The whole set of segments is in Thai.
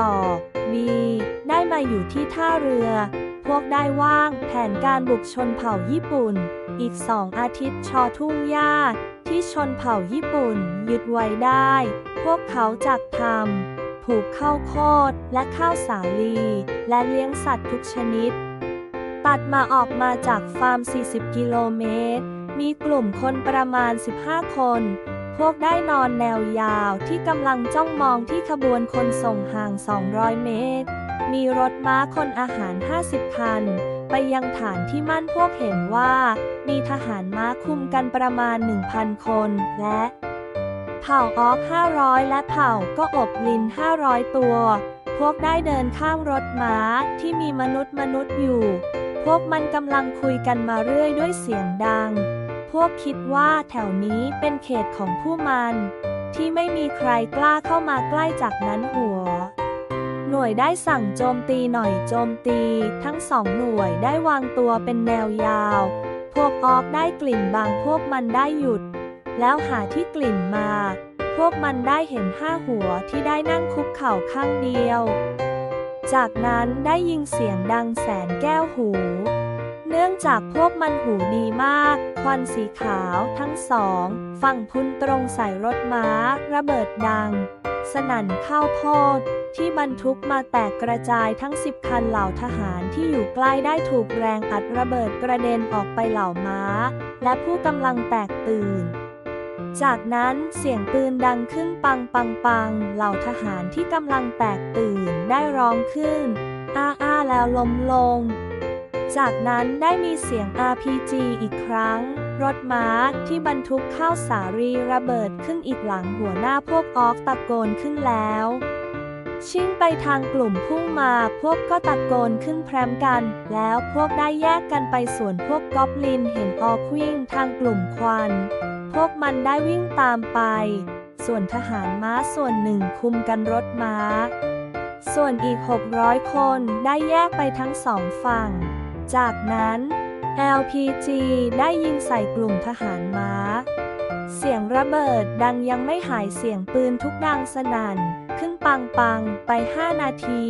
ต่อ B ได้มาอยู่ที่ท่าเรือ พวกได้ว่างแผนการบุกชนเผ่าญี่ปุ่น อีกสองอาทิตย์ชอทุ่งหญ้าที่ชนเผ่าญี่ปุ่น ยึดไว้ได้ พวกเขาจักทำผูกข้าวโคดและข้าวสาลี และเลี้ยงสัตว์ทุกชนิด ตัดมาออกมาจากฟาร์ม 40 กิโลเมตร มีกลุ่มคนประมาณ 15 คน พวกได้นอนแนวยาวที่กำลังจ้องมองที่ขบวนคนส่งห่าง 200 เมตร มีรถม้าคนอาหาร 50 คัน ไปยังฐานที่มั่นพวกเห็นว่า มีทหารม้าคุมกันประมาณ 1,000 คน และเผ่าออก 500 และเผ่าก็อบลิน 500 ตัว พวกได้เดินข้ามรถม้าที่มีมนุษย์มนุษย์อยู่ พวกมันกำลังคุยกันมาเรื่อยด้วยเสียงดัง พวกคิดว่าแถวนี้เป็นเขตของผู้มัน ที่ไม่มีใครกล้าเข้ามาใกล้จากนั้นหัว หน่วยได้สั่งโจมตีหน่อยโจมตี ทั้งสองหน่วยได้วางตัวเป็นแนวยาว พวกออกได้กลิ่นบางพวกมันได้หยุด แล้วหาที่กลิ่นมา พวกมันได้เห็นห้าหัวที่ได้นั่งคุกเข่าข้างเดียว จากนั้นได้ยิงเสียงดังแสนแก้วหู เนื่องจากพวกมันหูดีมาก ควันสีขาวทั้งสอง ฝั่งพุ่นตรงใส่รถม้า ระเบิดดัง สนั่นข้าวโพดที่บรรทุกมาแตกกระจายทั้งสิบคันเหล่าทหารที่อยู่ใกล้ได้ถูกแรงอัดระเบิดกระเด็นออกไปเหล่าม้า และผู้กำลังแตกตื่น จากนั้นเสียงปืนดังขึ้นปังปังปัง เหล่าทหารที่กำลังแตกตื่นได้ร้องขึ้น อ้าอ้าแล้วล้มลง จากนั้นได้มีเสียง RPG อีกครั้ง รถม้าที่บรรทุกข้าวสารีระเบิดขึ้นอีกหลังหัวหน้าพวกออกตะโกนขึ้นแล้วชิ่งไปทางกลุ่มพุ่งมาพวกก็ตะโกนขึ้นแพรมกัน แล้วพวกได้แยกกันไปส่วนพวกกอบลินเห็นออกวิ่งทางกลุ่มควัน พวกมันได้วิ่งตามไป ส่วนทหารม้าส่วนหนึ่งคุมกันรถม้า ส่วนอีก 600 คนได้แยกไปทั้งสองฝั่ง จากนั้น LPG ได้ยิงใส่กลุ่มทหารม้า เสียงระเบิดดังยังไม่หายเสียงปืนทุกดังสนั่น ขึ้นปังปังไป 5 นาที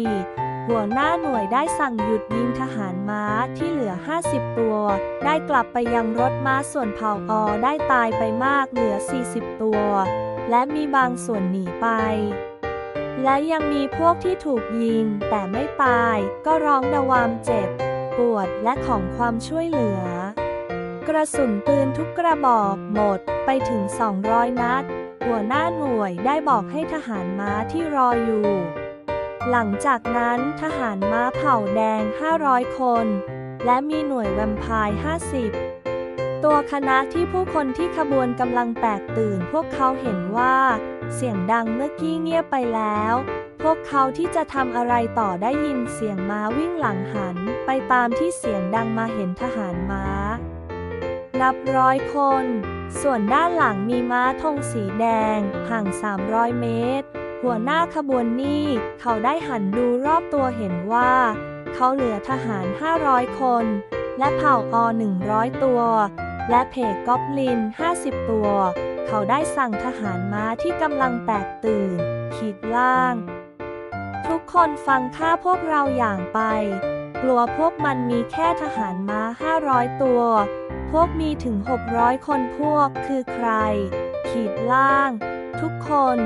หัวหน้าหน่วยได้สั่งหยุดยิงทหารม้าที่เหลือ 50 ตัว ได้กลับไปยังรถม้าส่วนเผ่าออได้ตายไปมากเหลือ 40 ตัว และมีบางส่วนหนีไปและยังมีพวกที่ถูกยิงแต่ไม่ตายก็ร้องดวามเจ็บ ปวดและของความช่วยเหลือ กระสุนปืนทุกกระบอกหมดไปถึง 200 นัด หัวหน้าหน่วยได้บอกให้ทหารม้าที่รออยู่ หลังจากนั้นทหารม้าเผ่าแดง 500 คน และมีหน่วยแวมพร์50 ตัวคณะที่ผู้คนที่ขบวนกำลังแตกตื่นพวกเขาเห็นว่า เสียงดังเมื่อกี้เงียบไปแล้ว พวกเขาที่จะทำอะไรต่อได้ยินเสียงม้าวิ่งหลังหัน ไปตามที่เสียงดังมาเห็นทหารม้า นับร้อยคน ส่วนด้านหลังมีม้าธงสีแดง ห่าง 300 เมตร หัวหน้าขบวนนี่เขาได้หันดูรอบตัวเห็นว่า เขาเหลือทหาร 500 คน และเผ่าอ100 ตัว และเพกกอบลิน 50 ตัว เขาได้สั่งทหารม้าที่กำลังแตกตื่น ขีดล่าง ทุกคนฟังข้าพวกเราอย่างไป กลัวพวกมันมีแค่ทหารม้า 500 ตัว พวกมีถึง 600 คนพวกคือใคร ขีดล่าง ทุกคน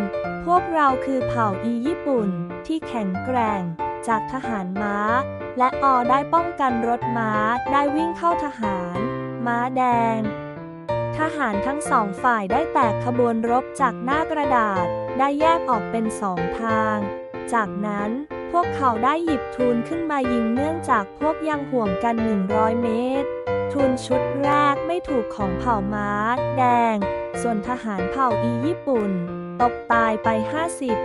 พวกเราคือเผ่าอีญี่ปุ่นที่แข็งแกร่งจากทหารม้า และออได้ป้องกันรถม้าได้วิ่งเข้าทหาร ม้าแดง ทหารทั้งสองฝ่ายได้แตกขบวนรบจากหน้ากระดาษ ได้แยกออกเป็นสองทาง จากนั้นพวกเขาได้หยิบทูลขึ้นมายิงเนื่องจากพวกยังห่วงกัน 100 เมตรทุนชุดแรกไม่ถูกของเผ่าม้า แดง ส่วนทหารเผ่าอีญี่ปุ่น ตกตายไป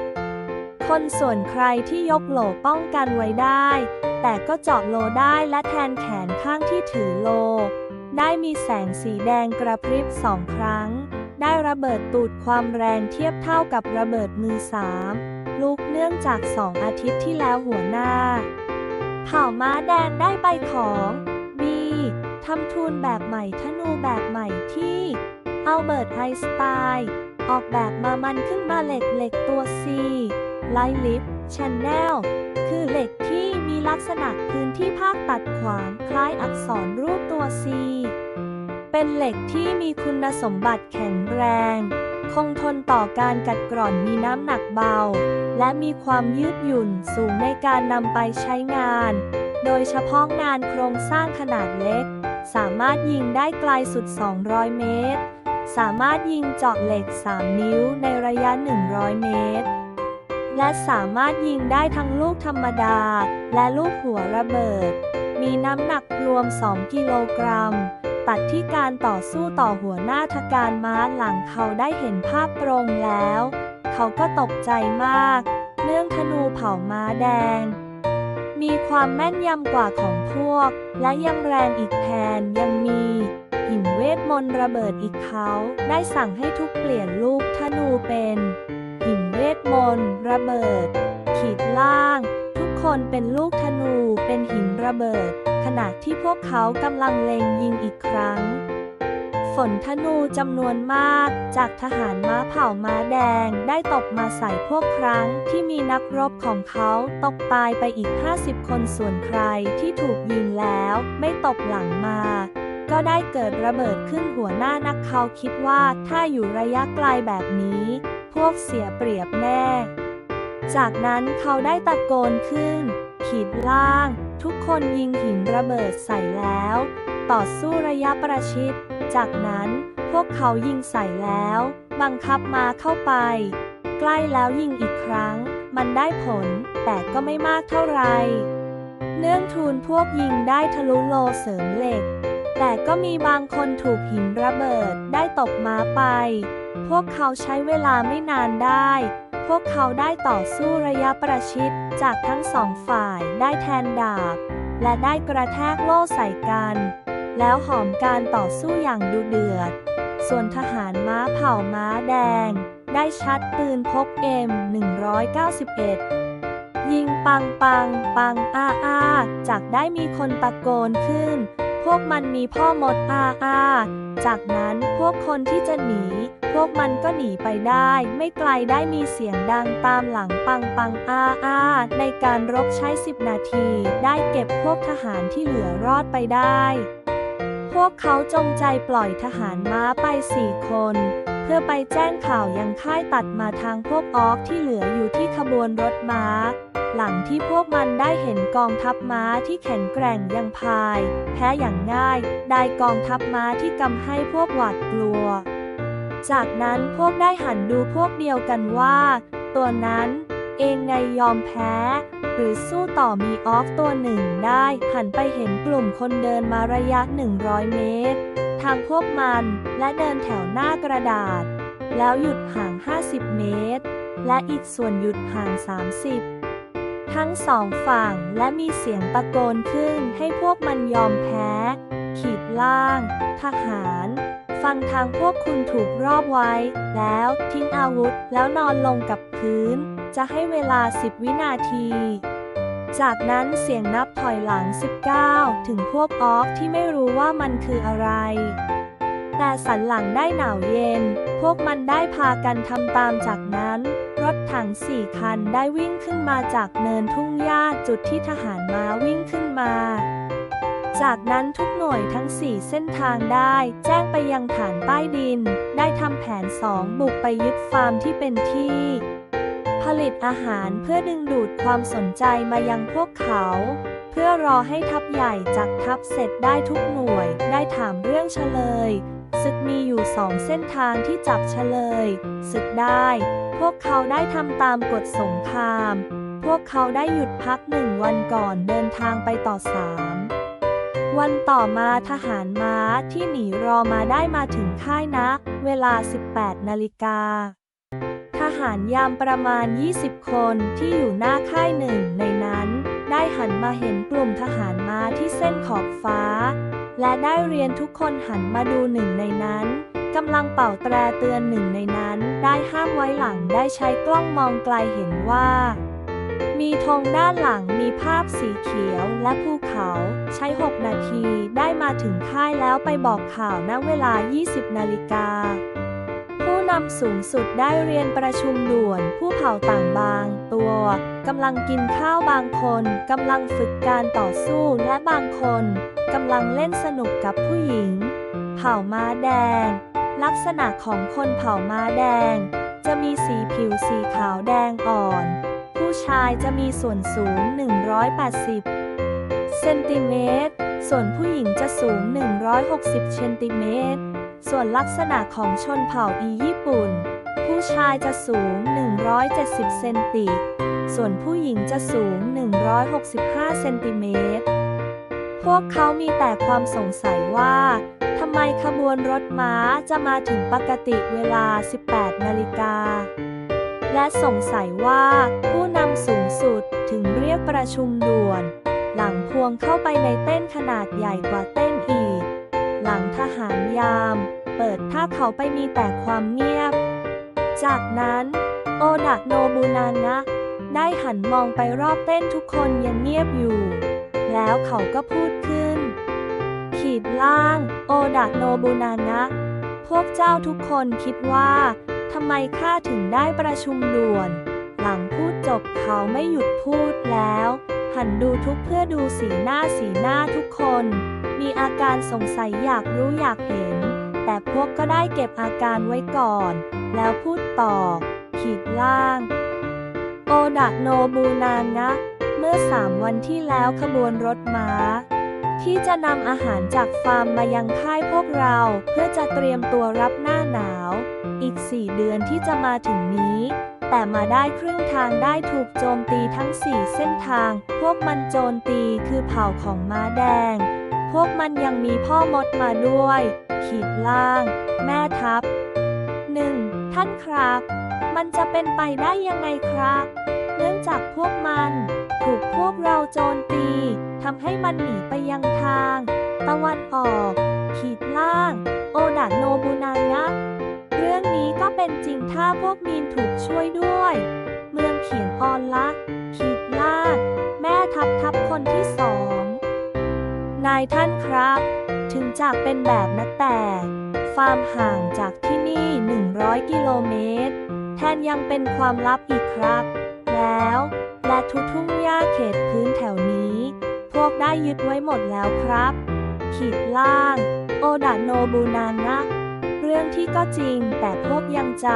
50 คนส่วนใครที่ยกโหลป้องกันไว้ได้ แต่ก็เจาะโลได้และแทนแขนข้างที่ถือโล ได้มีแสงสีแดงกระพริบสองครั้ง ได้ระเบิดตูดความแรงเทียบเท่ากับระเบิดมือสามลูกเนื่องจากสองอาทิตย์ที่แล้วหัวหน้า เผ่าม้าแดงได้ไปของ B ทำทูลแบบใหม่ธนูแบบใหม่ที่อัลเบิร์ตไอน์สไตน์ออกแบบมามันขึ้นมาเหล็กเหล็กตัว C ไลลิฟชแนลคือเหล็กที่ ลักษณะพื้นที่ภาคตัดขวางคล้ายอักษรรูปตัว C เป็นเหล็กที่มีคุณสมบัติแข็งแรง คงทนต่อการกัดกร่อนมีน้ำหนักเบา และมีความยืดหยุ่นสูงในการนำไปใช้งาน โดยเฉพาะงานโครงสร้างขนาดเล็ก สามารถยิงได้ไกลสุด 200 เมตร สามารถยิงเจาะเหล็ก 3 นิ้วในระยะ 100 เมตร และสามารถยิงได้ทั้งลูกธรรมดา และลูกหัวระเบิด มีน้ำหนักรวม 2 กิโลกรัม ตัดที่การต่อสู้ต่อหัวหน้าทการม้าหลังเขาได้เห็นภาพตรงแล้ว เขาก็ตกใจมาก เนื่องธนูเผาม้าแดง มีความแม่นยำกว่าของพวก และยังแรงอีกแทนยังมีหินเวทมนต์ระเบิดอีกเขาได้สั่งให้ทุกเปลี่ยนลูกธนูเป็นหิน เวทมนต์ระเบิด ขีดล่าง ทุกคนเป็นลูกธนูเป็นหินระเบิด ขณะที่พวกเขากำลังเล็งยิงอีกครั้ง ฝนธนูจำนวนมากจากทหารม้าเผ่าม้าแดงได้ตกมาใส่พวกครั้งที่มีนักรบของเขาตกตายไปอีก 50 คนส่วนใครที่ถูกยิงแล้วไม่ตกหลังมาก็ได้เกิดระเบิดขึ้นหัวหน้านักเขาคิดว่าถ้าอยู่ระยะไกลแบบนี้ พวกเสียเปรียบแน่ จากนั้นเขาได้ตะโกนขึ้น ขีดล่าง ทุกคนยิงหินระเบิดใส่แล้ว ต่อสู้ระยะประชิด จากนั้นพวกเขายิงใส่แล้ว บังคับมาเข้าไป ใกล้แล้วยิงอีกครั้ง มันได้ผล แต่ก็ไม่มากเท่าไหร่เนื่องทูลพวกยิงได้ทะลุโลเสริมเหล็ก แต่ก็มีบางคนถูกหินระเบิดได้ตกม้าไป พวกเขาใช้เวลาไม่นานได้ พวกเขาได้ต่อสู้ระยะประชิดจากทั้งสองฝ่ายได้แทนดาบ และได้กระแทกโล่ใส่กัน แล้วหอมการต่อสู้อย่างดุเดือด ส่วนทหารม้าเผ่าม้าแดง ได้ชัดปืนพกเอ็ม191 ยิงปังปังปังอ้าอ้าจากได้มีคนตะโกนขึ้น พวกมันมีพ่อมดอ้าอ้าจากนั้นพวกคนที่จะหนี พวกมันก็หนีไปได้ ไม่ไกลได้มีเสียงดังตามหลังปังปังอ้าอ้าในการรบใช้ 10 นาที ได้เก็บพวกทหารที่เหลือรอดไปได้ พวกเขาจงใจปล่อยทหารม้าไปสี่คน เพื่อไปแจ้งข่าวยังค่ายตัดมาทางพวกออกที่เหลืออยู่ที่ขบวนรถม้า หลังที่พวกมันได้เห็นกองทัพม้าที่แข็งแกร่งยังพาย แพ้อย่างง่ายได้กองทัพม้าที่กำให้พวกหวาดกลัว จากนั้นพวกได้หันดูพวกเดียวกันว่า ตัวนั้นเองไงยอมแพ้ หรือสู้ต่อมีออฟตัวหนึ่งได้ หันไปเห็นกลุ่มคนเดินมาระยะ 100 เมตร ทางพวกมันและเดินแถวหน้ากระดาษ แล้วหยุดห่าง 50 เมตร และอีกส่วนหยุดห่าง 30 ทั้งสองฝั่งและมีเสียงตะโกนขึ้นให้พวกมันยอมแพ้ ขีดล่าง ทหาร ฟังทางพวกคุณถูกรอบไว้ แล้วทิ้งอาวุธแล้วนอนลงกับพื้น จะให้เวลา 10 วินาที จากนั้นเสียงนับถอยหลัง 19 ถึงพวกออกที่ไม่รู้ว่ามันคืออะไร แต่สันหลังได้หนาวเย็น พวกมันได้พากันทำตามจากนั้น รถถังสี่คันได้วิ่งขึ้นมาจากเนินทุ่งหญ้าจุดที่ทหารม้าวิ่งขึ้นมาจากนั้นทุกหน่วยทั้ง 4 เส้นทางได้ แจ้งไปยังฐานใต้ดิน ได้ทำแผนสองบุกไปยึดฟาร์มที่เป็นที่ ลิตอาหารเพื่อดึงดูดความสนใจมายังพวกเขา เพื่อรอให้ทัพใหญ่จากทัพเสร็จได้ทุกหน่วย ได้ถามเรื่องเฉลย ศึกมีอยู่สองเส้นทางที่จับเฉลย ศึกได้ พวกเขาได้ทำตามกฎสงคราม พวกเขาได้หยุดพักหนึ่งวันก่อนเดินทางไปต่อสามวันต่อมาทหารม้าที่หนีรอมาได้มาถึงค่ายนะเวลา 18 นาฬิกา หารยามประมาณ 20 คนที่อยู่หน้าค่ายหนึ่งในนั้น ได้หันมาเห็นกลุ่มทหารม้าที่เส้นขอบฟ้า และได้เรียนทุกคนหันมาดูหนึ่งในนั้นกำลังเป่าแตรเตือนหนึ่งในนั้น ได้ห้ามไว้หลังได้ใช้กล้องมองไกลเห็นว่า มีธงด้านหลังมีภาพสีเขียวและภูเขา ใช้ 6 นาทีได้มาถึงค่ายแล้วไปบอกข่าวณเวลา 20 นาฬิกา นำสูงสุดได้เรียนประชุมด่วน ผู้เผ่าต่างบาง ตัวกำลังกินข้าวบางคนกำลังฝึกการต่อสู้และบางคนกำลังเล่นสนุกกับผู้หญิง เผ่าม้าแดง ลักษณะของคนเผ่าม้าแดง จะมีสีผิวสีขาวแดงอ่อน ผู้ชายจะมีส่วนสูง 180 เซนติเมตร ส่วนผู้หญิงจะสูง 160 เซนติเมตร ส่วนลักษณะของชนเผ่าอีญี่ปุ่น ผู้ชายจะสูง 170 เซนติ ส่วนผู้หญิงจะสูง 165 เซนติเมตร พวกเขามีแต่ความสงสัยว่าทำไมขบวนรถม้าจะมาถึงปกติเวลา 18 นาฬิกา และสงสัยว่าผู้นำสูงสุดถึงเรียกประชุมด่วน หลังพวงเข้าไปในเต้นขนาดใหญ่กว่าเต้นอี หลังทหารยาม เปิดท่าเขาไปมีแต่ความเงียบ จากนั้นโอดะโนบุนางะ ได้หันมองไปรอบเต้นทุกคนยังเงียบอยู่ แล้วเขาก็พูดขึ้น ขีดล่าง โอดะโนบุนางะ พวกเจ้าทุกคนคิดว่าทำไมข้าถึงได้ประชุมด่วน หลังพูดจบเขาไม่หยุดพูดแล้ว หันดูทุกเพื่อดูสีหน้าสีหน้าทุกคน มีอาการสงสัยอยากรู้อยากเห็น แต่พวกก็ได้เก็บอาการไว้ก่อน แล้วพูดต่อ ขีดล่าง โอดะโนบูนางะ เมื่อสามวันที่แล้วขบวนรถม้า ที่จะนำอาหารจากฟาร์มมายังค่ายพวกเราเพื่อจะเตรียมตัวรับหน้าหนาว อีกสี่เดือนที่จะมาถึงนี้แต่มาได้ครึ่งทางได้ถูกโจมตีทั้งสี่เส้นทาง พวกมันโจมตีคือเผ่าของม้าแดง พวกมันยังมีพ่อมดมาด้วย ขีดล่าง แม่ทัพหนึ่งท่านครับ มันจะเป็นไปได้ยังไงครับ เนื่องจากพวกมัน ถูกพวกเราโจมตีทำให้มันหนีไปยังทาง ตะวันออก ขีดล่าง โอดะโนบุนางะเรื่องนี้ก็เป็นจริงถ้าพวกมีนถูกช่วยด้วย เมืองเขียนออนละขีดล่าง แม่ทัพทัพคนที่สอง นายท่านครับ ถึงจากเป็นแบบนั้นแต่ ฟาร์มห่างจากที่นี่ 100 กิโลเมตร แทนยังเป็นความลับอีกครับ แล้ว และทุกทุ่งหญ้าเขตพื้นแถวนี้ พวกได้ยึดไว้หมดแล้วครับ ขีดล่าง โอดะโนบูนางะเรื่องที่ก็จริงแต่พวกยังจ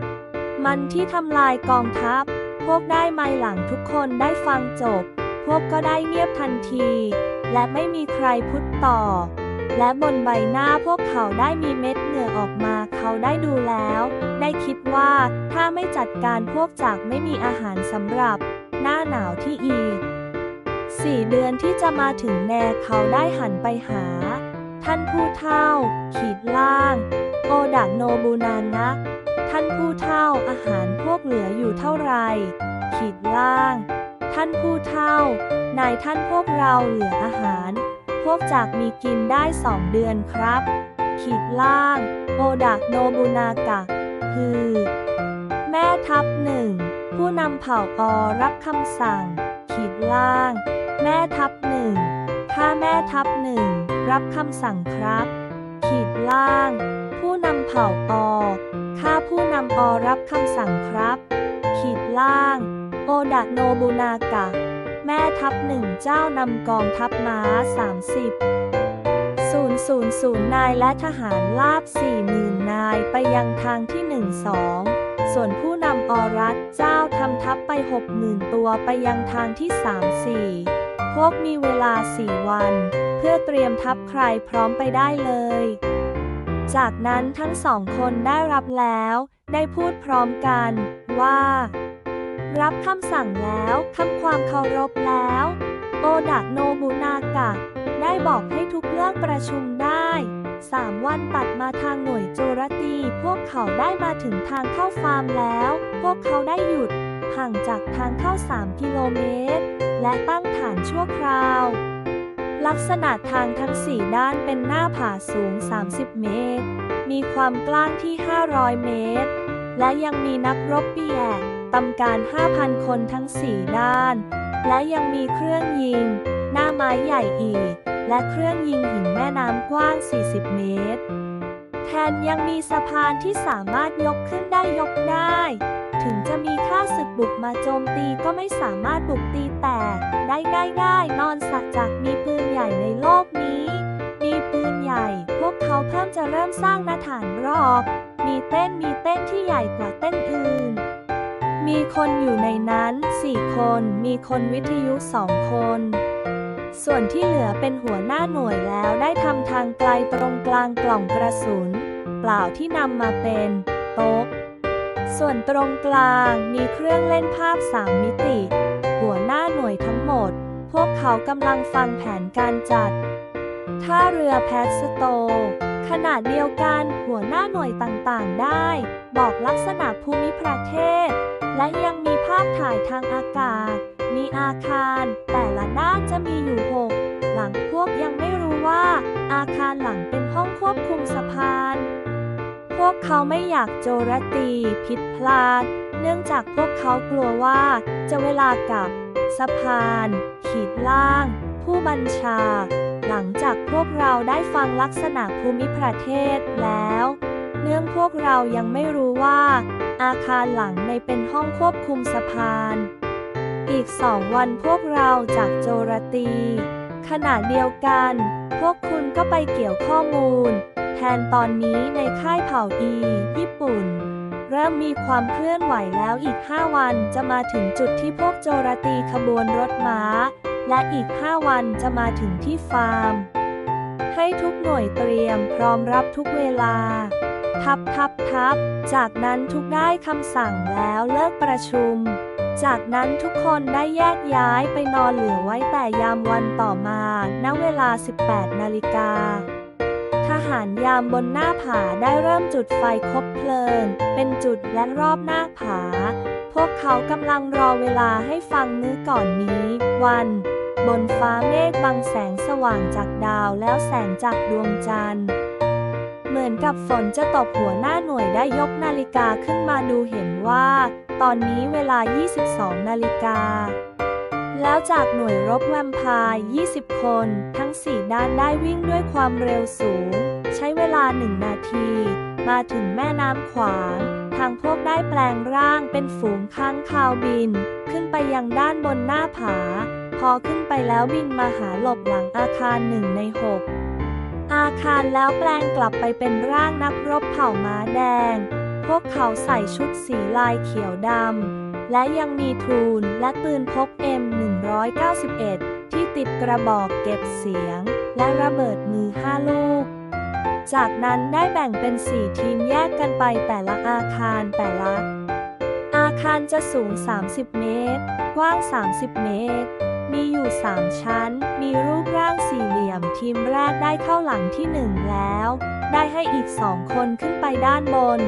ำ มันที่ทำลายกองทัพ พวกได้ไม่หลังทุกคนได้ฟังจบ พวกก็ได้เงียบทันที และไม่มีใครพูดต่อ และบนใบหน้าพวกเขาได้มีเม็ดเหงื่อออกมาเขาได้ดูแล้ว ได้คิดว่าถ้าไม่จัดการพวกจากไม่มีอาหารสำหรับ หน้าหนาวที่อีกสี่เดือนที่จะมาถึงแน่เขาได้หันไปหา ท่านผู้เฒ่า ขีดล่าง โอดะโนบุนานนะ ท่านผู้เฒ่าอาหารพวกเหลืออยู่เท่าไหรขีดล่าง ท่านผู้เฒ่า นายท่านพวกเราเหลืออาหาร พวกจากมีกินได้สองเดือนครับ ขีดล่าง โอดะโนบุนากะ คือ แม่ทัพหนึ่ง ผู้นำเผ่าอรับคำสั่ง ขีดล่าง แม่ทัพหนึ่งข้าแม่ทัพหนึ่ง รับคำสั่งครับ ขีดล่าง ผู้นำเผ่าอข้าผู้นำอรับคำสั่งครับ ขีดล่าง โอดะโนบุนากะ แม่ทัพหนึ่งเจ้านำกองทัพม้า 30ศูนย์ศูนย์ศูนย์นายและทหารลาบสี่หมื่นนายไปยังทางที่หนึ่งสองส่วนผู้นำอรัฐเจ้าทำทัพไปหกหมื่นตัวไปยังทางที่สามสี่พวกมีเวลาสี่วัน เพื่อเตรียมทัพใครพร้อมไปได้เลย จากนั้นทั้งสองคนได้รับแล้ว ได้พูดพร้อมกันว่า รับคำสั่งแล้วทำความเคารพแล้ว โอดะโนบุนากะ ได้บอกให้ทุกเลิกประชุมได้สามวันตัดมาทางหน่วยโจรตี พวกเขาได้มาถึงทางเข้าฟาร์มแล้ว พวกเขาได้หยุด ห่างจากทางเข้า 3 กิโลเมตร และตั้งฐานชั่วคราว ลักษณะทางทั้ง 4 ด้านเป็นหน้าผาสูง 30 เมตร มีความกว้างที่ 500 เมตร และยังมีนักรบเปียก ตำการ 5,000 คนทั้ง 4 ด้าน และยังมีเครื่องยิง หน้าไม้ใหญ่อีก และเครื่องยิงหินแม่น้ำกว้าง 40 เมตรแถนยังมีสะพานที่สามารถยกขึ้นได้ยกได้ ถึงจะมีข้าศึกบุกมาโจมตีก็ไม่สามารถบุกตีแตกได้ง่ายๆนอนสักจากมีปืนใหญ่ในโลกนี้ มีปืนใหญ่ พวกเขาเพิ่มจะเริ่มสร้างนาฐานรอบ มีเต้นมีเต้นที่ใหญ่กว่าเต้นอื่น มีคนอยู่ในนั้นสี่คน มีคนวิทยุสองคน ส่วนที่เหลือเป็นหัวหน้าหน่วยแล้วได้ทำทางไกลตรงกลางกล่องกระสุน เปล่าที่นำมาเป็นโต๊ะ ส่วนตรงกลางมีเครื่องเล่นภาพสามมิติ หัวหน้าหน่วยทั้งหมด พวกเขากำลังฟังแผนการจัดท่าเรือแพทสโตขนาดเดียวกันหัวหน้าหน่วยต่างๆได้ บอกลักษณะภูมิประเทศ และยังมีภาพถ่ายทางอากาศ มีอาคาร แต่ละด้านจะมีอยู่หกหลังพวกยังไม่รู้ว่า อาคารหลังเป็นห้องควบคุมสะพาน พวกเขาไม่อยากโจรตีผิดพลาด เนื่องจากพวกเขากลัวว่า จะเวลากับ สะพาน ขีดล่าง ผู้บัญชา หลังจากพวกเราได้ฟังลักษณะภูมิประเทศแล้ว เนื่องพวกเรายังไม่รู้ว่า อาคารหลังในเป็นห้องควบคุมสะพาน อีกสองวันพวกเราจากโจรตี ขณะเดียวกัน พวกคุณก็ไปเกี่ยวข้อมูล แทนตอนนี้ในค่ายเผ่าอีญี่ปุ่น เริ่มมีความเคลื่อนไหวแล้วอีก 5 วันจะมาถึงจุดที่พวกโจรตีขบวนรถม้า และอีก 5 วันจะมาถึงที่ฟาร์ม ให้ทุกหน่วยเตรียมพร้อมรับทุกเวลา ทับทับทับ จากนั้นทุกได้คำสั่งแล้วเลิกประชุม จากนั้นทุกคนได้แยกย้ายไปนอนเหลือไว้แต่ยามวันต่อมา ณ เวลา 18 นาฬิกา ทหารยามบนหน้าผาได้เริ่มจุดไฟคบเพลิง เป็นจุดและรอบหน้าผา พวกเขากำลังรอเวลาให้ฟังมื้อก่อนนี้ วันบนฟ้าเมฆบังแสงสว่างจากดาวแล้วแสงจากดวงจันทร์ เหมือนกับฝนจะตกหัวหน้าหน่วยได้ยกนาฬิกาขึ้นมาดูเห็นว่า ตอนนี้เวลา 22 นาฬิกา แล้วจากหน่วยรบแวมพร์20 คน ทั้ง 4 ด้านได้วิ่งด้วยความเร็วสูง ใช้เวลา 1 นาที มาถึงแม่น้ำขวางทางพวกได้แปลงร่างเป็นฝูงค้างคาวบิน ขึ้นไปยังด้านบนหน้าผา พอขึ้นไปแล้วบินมาหาหลบหลังอาคารหนึ่งในหก อาคารแล้วแปลงกลับไปเป็นร่างนักรบเผ่าม้าแดง พวกเขาใส่ชุดสีลายเขียวดำ และยังมีทูลและปืนพก M191 ที่ติดกระบอกเก็บเสียง และระเบิดมือ5ลูก จากนั้นได้แบ่งเป็น4ทีมแยกกันไปแต่ละอาคารแต่ละ อาคารจะสูง 30 เมตร กว้าง 30 เมตร มีอยู่ 3 ชั้น มีรูปร่างสี่เหลี่ยม ทีมแรกได้เข้าหลังที่ 1 แล้ว ได้ให้อีกสองคนขึ้นไปด้านบน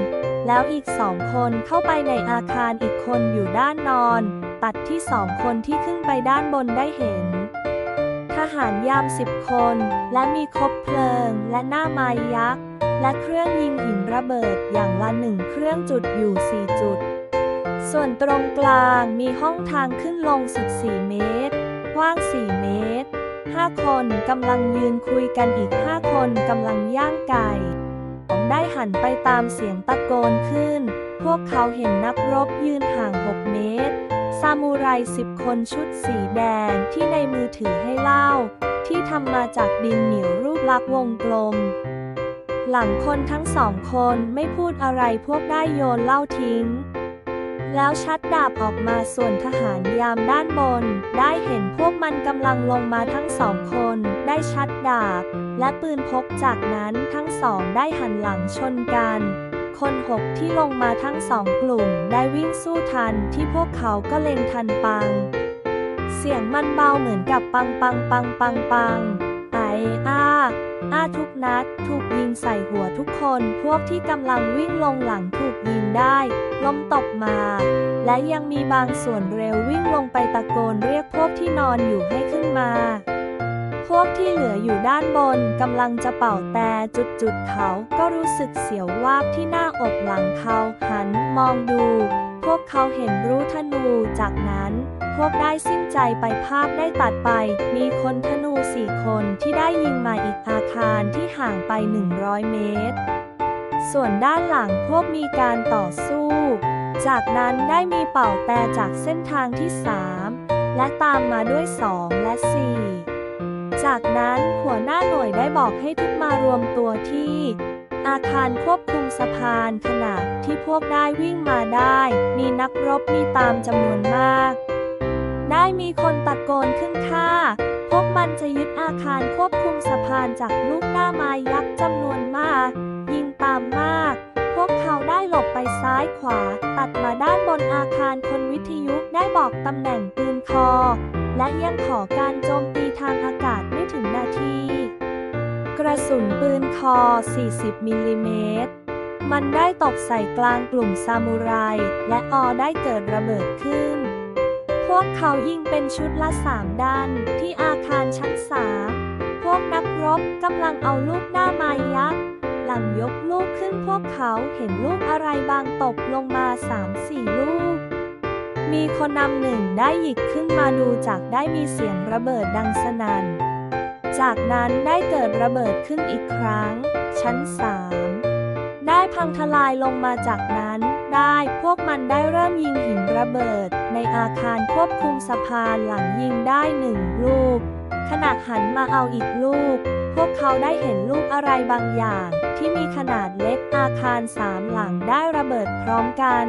แล้วอีกสองคนเข้าไปในอาคารอีกคนอยู่ด้านนอน ตัดที่สองคนที่ขึ้นไปด้านบนได้เห็น ทหารยามสิบคน และมีคบเพลิง และหน้าไม้ยักษ์ และเครื่องยิงหินระเบิดอย่างละหนึ่งเครื่องจุดอยู่4จุดส่วนตรงกลางมีห้องทางขึ้นลงสุด 4 เมตร กว้าง 4 เมตร 5 คนกำลังยืนคุยกันอีก 5 คนกำลังย่างไก่ได้หันไปตามเสียงตะโกนขึ้น พวกเขาเห็นนักรบยืนห่าง 6 เมตร ซามูไรสิบคนชุดสีแดงที่ในมือถือให้เล้าที่ทำมาจากดินเหนียวรูปลักษณ์วงกลม หลังคนทั้งสองคนไม่พูดอะไรพวกได้โยนเหล้าทิ้ง แล้วชัดดาบออกมาส่วนทหารยามด้านบน ได้เห็นพวกมันกำลังลงมาทั้งสองคน ได้ชัดดาบ และปืนพกจากนั้นทั้งสองได้หันหลังชนกันคนหกที่ลงมาทั้งสองกลุ่มได้วิ่งสู้ทันที่พวกเขาก็เล็งทันปัง เสียงมันเบาเหมือนกับปังปังปังปังปังไอ อาอาทุกนัด ถูกยิงใส่หัวทุกคน พวกที่กำลังวิ่งลงหลังถูกยิงได้ ล้มตกมา และยังมีบางส่วนเร็ววิ่งลงไปตะโกนเรียกพวกที่นอนอยู่ให้ขึ้นมาพวกที่เหลืออยู่ด้านบนกำลังจะเป่าแต่จุดๆเขาก็รู้สึกเสียววาบที่หน้าอกหลังเขาหันมองดู พวกเขาเห็นรู้ธนูจากนั้น พวกได้สิ้นใจไปภาพได้ตัดไป มีคนธนูสี่คนที่ได้ยิงมาอีกอาคารที่ห่างไป 100 เมตร ส่วนด้านหลังพวกมีการต่อสู้ จากนั้นได้มีเป่าแต่จากเส้นทางที่ 3 และตามมาด้วย 2 และ 4 จากนั้นหัวหน้าหน่วยได้บอกให้ทุกมารวมตัวที่ อาคารควบคุมสะพานขณะที่พวกได้วิ่งมาได้ มีนักรบมีตามจำนวนมาก ได้มีคนตะโกนขึ้นค่า พวกมันจะยึดอาคารควบคุมสะพานจากลูกหน้าไม้ยักษ์จำนวนมาก ยิงตามมาก พวกเขาได้หลบไปซ้ายขวา ตัดมาด้านบนอาคารคนวิทยุได้บอกตำแหน่งปืนคอ และยังขอการโจมตีทางอากาศไม่ถึงนาที กระสุนปืนคอ 40 มิลลิเมตรมันได้ตกใส่กลางกลุ่มซามูไร และออได้เกิดระเบิดขึ้น วกเขายิงเป็นชุดละสามด้านที่อาคารชั้นสามพวกนักรบกำลังเอาลูกหน้าไม้ยักษ์หลังยกลูกขึ้นพวกเขาเห็นลูกอะไรบางตกลงมาสามสี่ลูก มีคนนำหนึ่งได้หยิกขึ้นมาดูจากได้มีเสียงระเบิดดังสนัน่น จากนั้นได้เกิดระเบิดขึ้นอีกครั้ง ชั้นสามได้พังทลายลงมาจากนั้น ได้พวกมันได้เริ่มยิงหินระเบิด ในอาคารควบคุมสะพานหลังยิงได้หนึ่งลูก ขณะหันมาเอาอีกลูก พวกเขาได้เห็นลูกอะไรบางอย่าง ที่มีขนาดเล็กอาคารสามหลังได้ระเบิดพร้อมกัน